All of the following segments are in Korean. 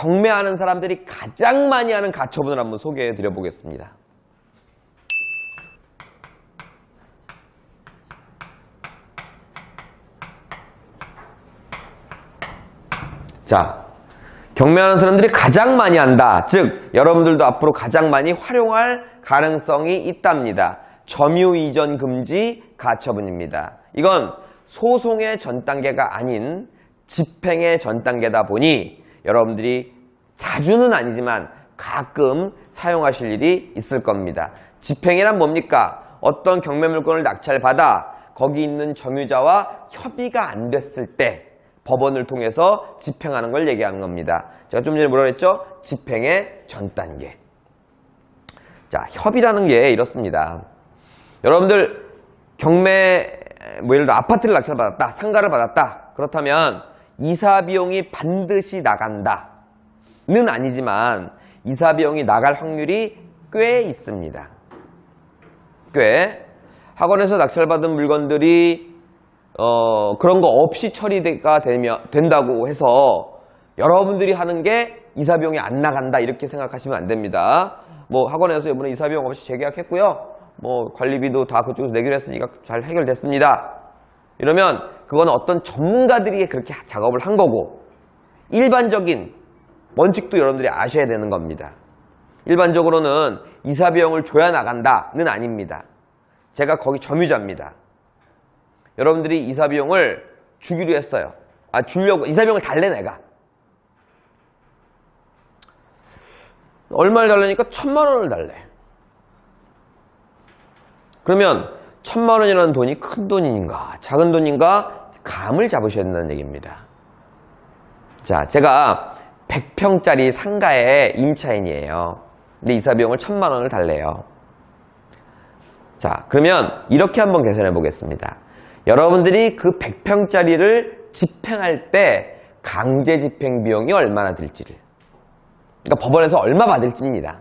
경매하는 사람들이 가장 많이 하는 가처분을 한번 소개해 드려 보겠습니다. 자, 경매하는 사람들이 가장 많이 한다. 즉, 여러분들도 앞으로 가장 많이 활용할 가능성이 있답니다. 점유 이전 금지 가처분입니다. 이건 소송의 전 단계가 아닌 집행의 전 단계다 보니 여러분들이 자주는 아니지만 가끔 사용하실 일이 있을 겁니다. 집행이란 뭡니까? 어떤 경매 물건을 낙찰받아 거기 있는 점유자와 협의가 안 됐을 때 법원을 통해서 집행하는 걸 얘기하는 겁니다. 제가 좀 전에 뭐라 그랬죠? 집행의 전 단계. 자, 협의라는 게 이렇습니다. 여러분들 경매 뭐 예를 들어 아파트를 낙찰받았다, 상가를 받았다. 그렇다면 이사 비용이 반드시 나간다는 아니지만 이사 비용이 나갈 확률이 꽤 있습니다. 꽤 학원에서 낙찰받은 물건들이 어, 그런 거 없이 처리가 되면, 된다고 해서 여러분들이 하는 게 이사 비용이 안 나간다 이렇게 생각하시면 안 됩니다. 뭐 학원에서 이번에 이사 비용 없이 재계약했고요. 뭐 관리비도 다 그쪽에서 내기로 했으니까 잘 해결됐습니다. 이러면 그건 어떤 전문가들이 그렇게 작업을 한 거고 일반적인 원칙도 여러분들이 아셔야 되는 겁니다. 일반적으로는 이사 비용을 줘야 나간다는 아닙니다. 제가 거기 점유자입니다. 여러분들이 이사 비용을 주기로 했어요. 아, 주려고, 이사 비용을 달래, 내가. 얼마를 달래니까 천만 원을 달래. 그러면 천만 원이라는 돈이 큰 돈인가, 작은 돈인가, 감을 잡으셔야 된다는 얘기입니다. 자, 제가 100평짜리 상가의 임차인이에요. 근데 이사 비용을 천만 원을 달래요. 자, 그러면 이렇게 한번 계산해 보겠습니다. 여러분들이 그 100평짜리를 집행할 때 강제 집행 비용이 얼마나 들지를. 그러니까 법원에서 얼마 받을지입니다.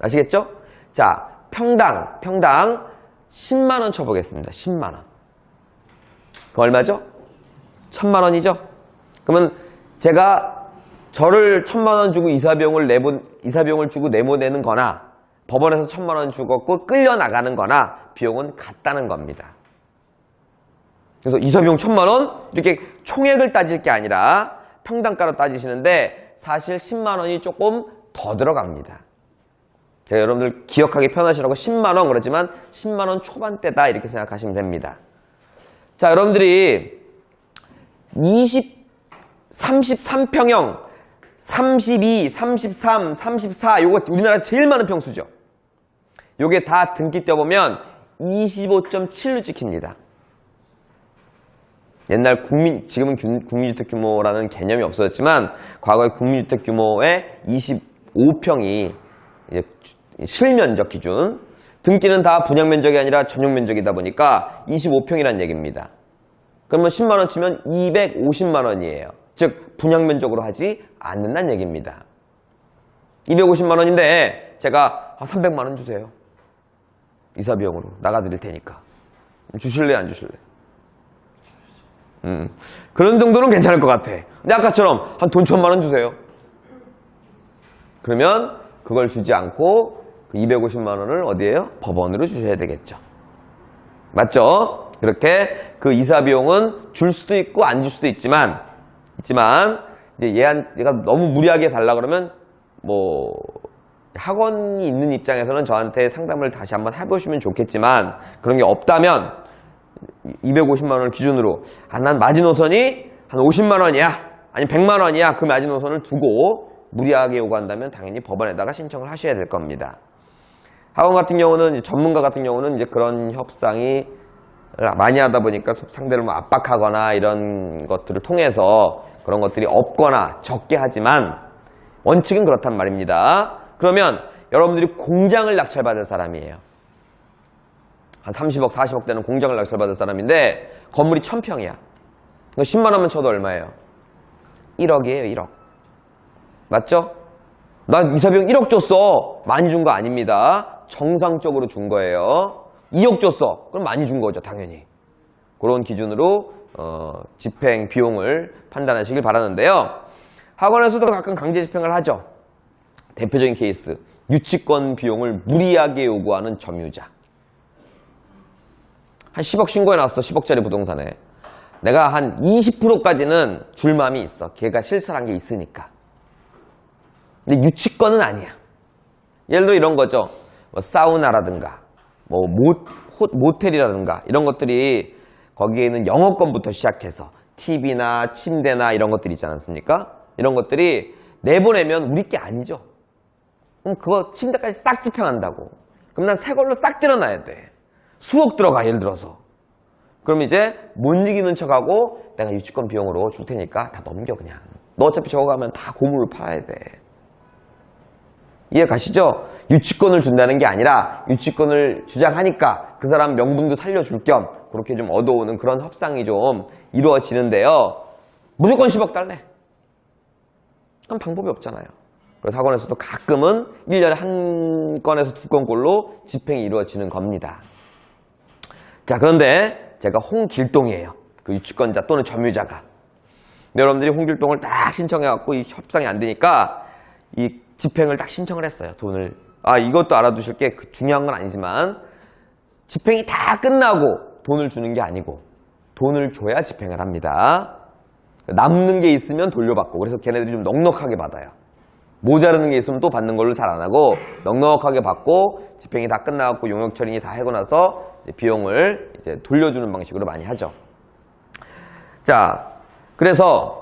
아시겠죠? 자, 평당, 평당 10만 원 쳐보겠습니다. 10만 원. 그 얼마죠? 1000만원이죠? 그러면 제가 저를 1000만원 주고 이사비용을 내보, 이사비용을 주고 내보내는 거나 법원에서 1000만원 주고 끌려나가는 거나 비용은 같다는 겁니다. 그래서 이사비용 천만 원 이렇게 총액을 따질 게 아니라 평당가로 따지시는데 사실 10만 원이 조금 더 들어갑니다. 제가 여러분들 기억하기 편하시라고 10만 원 그러지만 10만 원 초반대다 이렇게 생각하시면 됩니다. 자, 여러분들이 20 33평형 32, 33, 34 요거 우리나라 제일 많은 평수죠. 요게 다 등기 떼보면 25.7로 찍힙니다. 옛날 국민, 지금은 국민주택 규모라는 개념이 없어졌지만 과거에 국민주택 규모의 25평이 실면적 기준 등기는 다 분양 면적이 아니라 전용 면적이다 보니까 25평이라는 얘기입니다. 그러면 10만 원 치면 250만 원이에요. 즉 분양 면적으로 하지 않는다는 얘기입니다. 250만 원인데 제가 300만 원 주세요. 이사 비용으로 나가드릴 테니까 주실래 안 주실래? 음, 그런 정도는 괜찮을 것 같아. 근데 아까처럼 한 돈 천만 원 주세요. 그러면 그걸 주지 않고 그 250만 원을 어디에요? 법원으로 주셔야 되겠죠. 맞죠? 그렇게 그 이사 비용은 줄 수도 있고 안 줄 수도 있지만 있지만 이제 얘한 얘가 너무 무리하게 달라 그러면 뭐 학원이 있는 입장에서는 저한테 상담을 다시 한번 해보시면 좋겠지만 그런 게 없다면 250만 원을 기준으로 아, 난 마지노선이 한 50만 원이야 아니 100만 원이야 그 마지노선을 두고 무리하게 요구한다면 당연히 법원에다가 신청을 하셔야 될 겁니다. 학원 같은 경우는 전문가 같은 경우는 이제 그런 협상이 많이 하다 보니까 상대를 뭐 압박하거나 이런 것들을 통해서 그런 것들이 없거나 적게 하지만 원칙은 그렇단 말입니다. 그러면 여러분들이 공장을 낙찰받을 사람이에요. 한 30억, 40억 되는 공장을 낙찰받을 사람인데 건물이 1000평이야. 10만 원만 쳐도 얼마예요? 1억이에요, 1억. 맞죠? 나 이사비용 1억 줬어. 많이 준 거 아닙니다. 정상적으로 준 거예요. 2억 줬어. 그럼 많이 준 거죠, 당연히. 그런 기준으로 어, 집행 비용을 판단하시길 바라는데요. 학원에서도 가끔 강제 집행을 하죠. 대표적인 케이스. 유치권 비용을 무리하게 요구하는 점유자. 한 10억 신고해 놨어. 10억짜리 부동산에. 내가 한 20%까지는 줄 마음이 있어. 걔가 실수한 게 있으니까. 근데 유치권은 아니야. 예를 들어 이런 거죠. 뭐 사우나라든가, 뭐 모, 호- 모텔이라든가 이런 것들이 거기에 있는 영어권부터 시작해서 TV나 침대나 이런 것들이 있지 않습니까? 이런 것들이 내보내면 우리 게 아니죠. 그럼 그거 침대까지 싹 집행한다고. 그럼 난 새 걸로 싹 때려놔야 돼. 수억 들어가 예를 들어서. 그럼 이제 못 이기는 척하고 내가 유치권 비용으로 줄 테니까 다 넘겨 그냥. 너 어차피 저거 가면 다 고물을 팔아야 돼. 이해 가시죠? 유치권을 준다는 게 아니라 유치권을 주장하니까 그 사람 명분도 살려줄 겸 그렇게 좀 얻어오는 그런 협상이 좀 이루어지는데요. 무조건 10억 달래. 그럼 방법이 없잖아요. 그래서 학원에서도 가끔은 1년에 한 건에서 두 건꼴로 집행이 이루어지는 겁니다. 자, 그런데 제가 홍길동이에요. 그 유치권자 또는 점유자가. 여러분들이 홍길동을 딱 신청해갖고 이 협상이 안 되니까 이 집행을 딱 신청을 했어요. 돈을. 아, 이것도 알아두실 게그 중요한 건 아니지만 집행이 다 끝나고 돈을 주는 게 아니고 돈을 줘야 집행을 합니다. 남는 게 있으면 돌려받고 그래서 걔네들이 좀 넉넉하게 받아요. 모자르는 게 있으면 또 받는 걸로 잘 안 하고 넉넉하게 받고 집행이 다 끝나고 용역 처리이 다 하고 나서 비용을 이제 돌려주는 방식으로 많이 하죠. 자, 그래서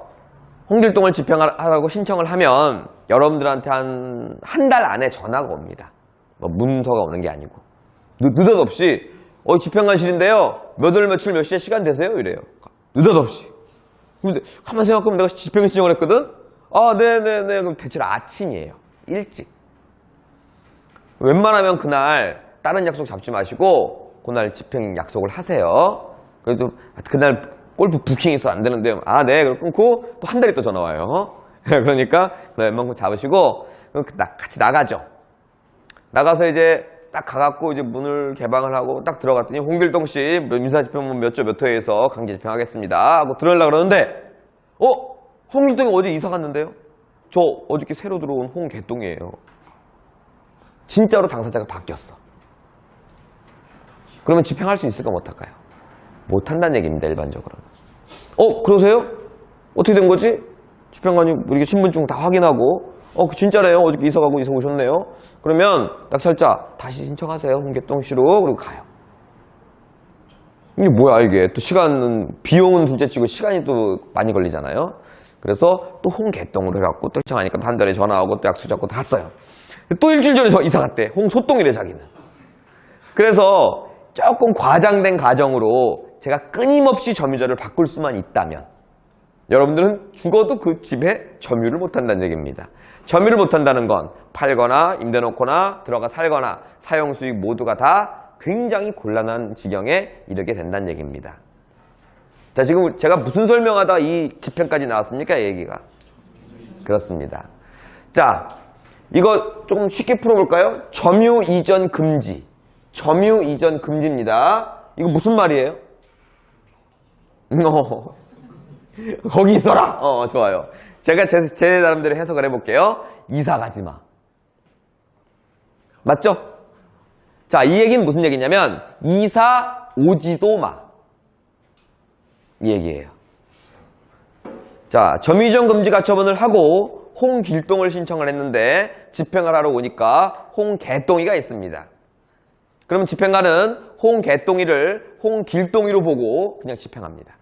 홍길동을 집행하라고 신청을 하면 여러분들한테 한 한 달 안에 전화가 옵니다. 뭐 문서가 오는 게 아니고 느- 느닷없이 어 집행관실인데요. 몇 월 며칠 몇 시에 시간 되세요? 이래요. 느닷없이. 근데 가만 생각하면 내가 집행 신청을 했거든? 아, 네네네. 그럼 대체로 아침이에요. 일찍. 웬만하면 그날 다른 약속 잡지 마시고 그날 집행 약속을 하세요. 그래도 그날 골프 부킹 있어 안 되는데 아, 네. 그럼 끊고 또 한 달 있다 전화 와요. 그러니까 웬만큼 잡으시고 같이 나가죠. 나가서 이제 딱 가갖고 이제 문을 개방을 하고 딱 들어갔더니 홍길동 씨 민사 집행본 몇조 몇 호에서 강제 집행하겠습니다 하고 들어가려고 그러는데 어? 홍길동이 어제 이사 갔는데요? 저 어저께 새로 들어온 홍개똥이에요. 진짜로 당사자가 바뀌었어. 그러면 집행할 수 있을까 못할까요? 못한다는 얘기입니다 일반적으로. 어 그러세요? 어떻게 된 거지? 집행관이 우리 신분증 다 확인하고 어 진짜래요 어저께 이사 가고 이사 오셨네요. 그러면 낙찰자 다시 신청하세요 홍개똥 씨로 그리고 가요. 이게 뭐야 이게 또 시간은 비용은 둘째치고 시간이 또 많이 걸리잖아요. 그래서 또 홍개똥으로 해갖고 또 신청하니까 또한 달에 전화하고 또 약속 잡고 다 갔어요. 또 일주일 전에 저 이사 갔대. 홍소똥이래 자기는. 그래서 조금 과장된 가정으로 제가 끊임없이 점유자를 바꿀 수만 있다면 여러분들은 죽어도 그 집에 점유를 못한다는 얘기입니다. 점유를 못한다는 건 팔거나 임대놓거나 들어가 살거나 사용 수익 모두가 다 굉장히 곤란한 지경에 이르게 된다는 얘기입니다. 자 지금 제가 무슨 설명하다 이 집행까지 나왔습니까? 이 얘기가 그렇습니다. 자 이거 조금 쉽게 풀어볼까요? 점유 이전 금지. 점유 이전 금지입니다. 이거 무슨 말이에요? 어, 거기 있어라. 어, 좋아요. 제가 제, 제 나름대로 해석을 해볼게요. 이사 가지 마. 맞죠? 자, 이 얘기는 무슨 얘기냐면, 이사 오지도 마. 이 얘기예요. 자, 점유이전 금지 가처분을 하고 홍길동을 신청을 했는데 집행을 하러 오니까 홍개똥이가 있습니다. 그럼 집행관은 홍개똥이를 홍길동이로 보고 그냥 집행합니다.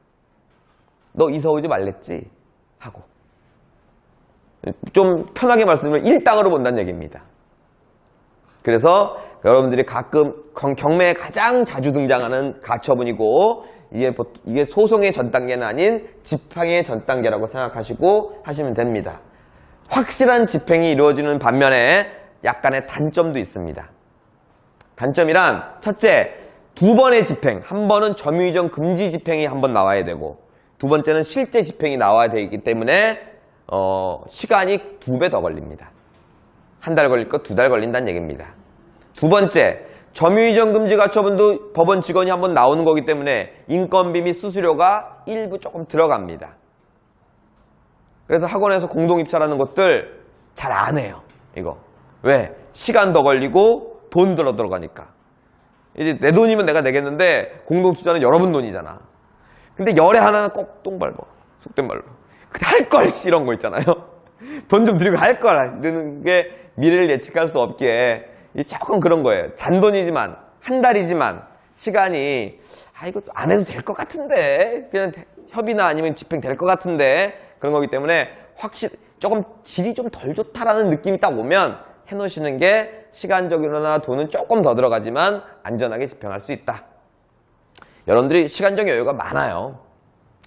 너 이사 오지 말랬지? 하고. 좀 편하게 말씀드리면 일당으로 본다는 얘기입니다. 그래서 여러분들이 가끔 경- 경매에 가장 자주 등장하는 가처분이고 이게, 보- 이게 소송의 전 단계는 아닌 집행의 전 단계라고 생각하시고 하시면 됩니다. 확실한 집행이 이루어지는 반면에 약간의 단점도 있습니다. 단점이란 첫째, 두 번의 집행, 한 번은 점유이전 금지 집행이 한 번 나와야 되고 두 번째는 실제 집행이 나와야 되기 때문에 어, 시간이 두 배 더 걸립니다. 한 달 걸릴 거 두 달 걸린다는 얘기입니다. 두 번째, 점유이전 금지 가처분도 법원 직원이 한번 나오는 거기 때문에 인건비 및 수수료가 일부 조금 들어갑니다. 그래서 학원에서 공동 입찰하는 것들 잘 안 해요. 이거. 왜? 시간 더 걸리고 돈 들어 들어가니까. 이제 내 돈이면 내가 내겠는데 공동 투자는 여러분 돈이잖아. 근데 열에 하나는 꼭 똥밟아. 속된 말로. 할걸 이런 거 있잖아요. 돈좀 들이고 할걸 이러는 게 미래를 예측할 수 없기에 이 조금 그런 거예요. 잔돈이지만 한 달이지만 시간이 아 이거 안 해도 될 것 같은데 그냥 대- 협의나 아니면 집행 될 것 같은데 그런 거기 때문에 확실 조금 질이 좀 덜 좋다라는 느낌이 딱 오면 해놓으시는 게 시간적으로나 돈은 조금 더 들어가지만 안전하게 집행할 수 있다. 여러분들이 시간적 여유가 많아요.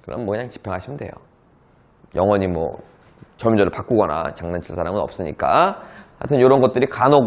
그럼 뭐 그냥 집행하시면 돼요. 영원히 뭐 점유자를 바꾸거나 장난칠 사람은 없으니까 하여튼 이런 것들이 간혹